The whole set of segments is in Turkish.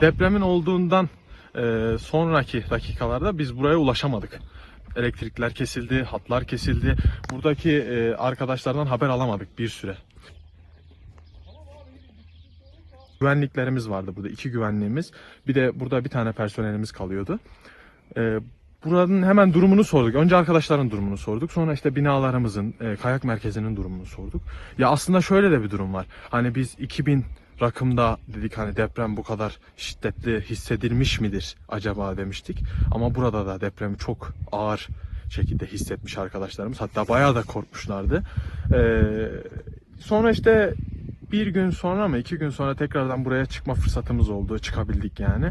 Depremin olduğundan e, sonraki dakikalarda biz buraya ulaşamadık. Elektrikler kesildi, hatlar kesildi. Buradaki e, arkadaşlardan haber alamadık bir süre. Güvenliklerimiz vardı burada, iki güvenliğimiz. Bir de burada bir tane personelimiz kalıyordu. E, buranın hemen durumunu sorduk. Önce arkadaşların durumunu sorduk. Sonra işte binalarımızın, e, kayak merkezinin durumunu sorduk. Ya aslında şöyle de bir durum var. Hani biz 2000 rakımda dedik hani deprem bu kadar şiddetli hissedilmiş midir acaba demiştik. Ama burada da depremi çok ağır şekilde hissetmiş arkadaşlarımız. Hatta bayağı da korkmuşlardı. Ee, sonra işte bir gün sonra mı iki gün sonra tekrardan buraya çıkma fırsatımız oldu. Çıkabildik yani.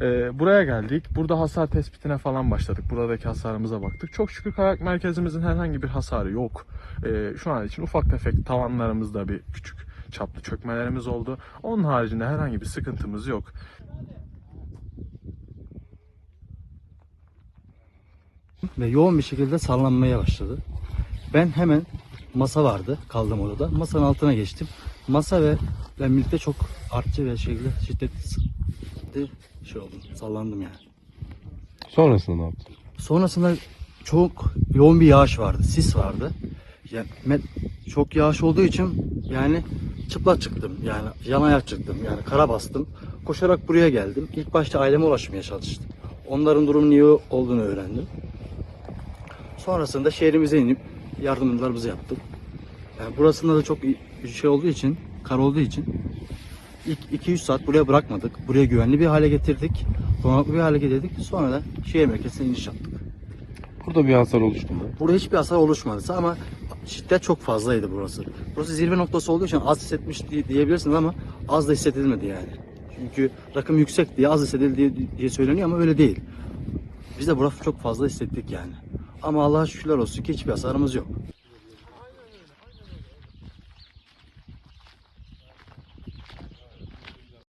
Ee, buraya geldik. Burada hasar tespitine falan başladık. Buradaki hasarımıza baktık. Çok şükür kayak merkezimizin herhangi bir hasarı yok. Ee, şu an için ufak tefek tavanlarımızda bir küçük çaplı çökmelerimiz oldu. Onun haricinde herhangi bir sıkıntımız yok. ve yoğun bir şekilde sallanmaya başladı. Ben hemen masa vardı kaldığım odada. Masanın altına geçtim. Masa ve ben birlikte çok artçı ve şekilde şiddetli şey oldum. Sallandım yani. Sonrasında ne yaptın? Sonrasında çok yoğun bir yağış vardı. Sis vardı. Yani çok yağış olduğu için yani çıplak çıktım. Yani yan ayak çıktım. Yani kara bastım. Koşarak buraya geldim. İlk başta aileme ulaşmaya çalıştım. Onların durumu niye olduğunu öğrendim. Sonrasında şehrimize inip yardımlarımızı yaptık. Yani burasında da çok şey olduğu için, kar olduğu için ilk 2-3 saat buraya bırakmadık. Buraya güvenli bir hale getirdik. Korunaklı bir hale getirdik. Sonra da şehir merkezine iniş yaptık. Burada bir hasar oluştu mu? Burada hiçbir hasar oluşmadı ama şiddet çok fazlaydı burası. Burası zirve noktası olduğu için az hissetmiş diye- diyebilirsiniz ama az da hissedilmedi yani. Çünkü rakım yüksek diye az hissedildi diye, diye söyleniyor ama öyle değil. Biz de burası çok fazla hissettik yani. Ama Allah'a şükürler olsun ki hiçbir hasarımız yok.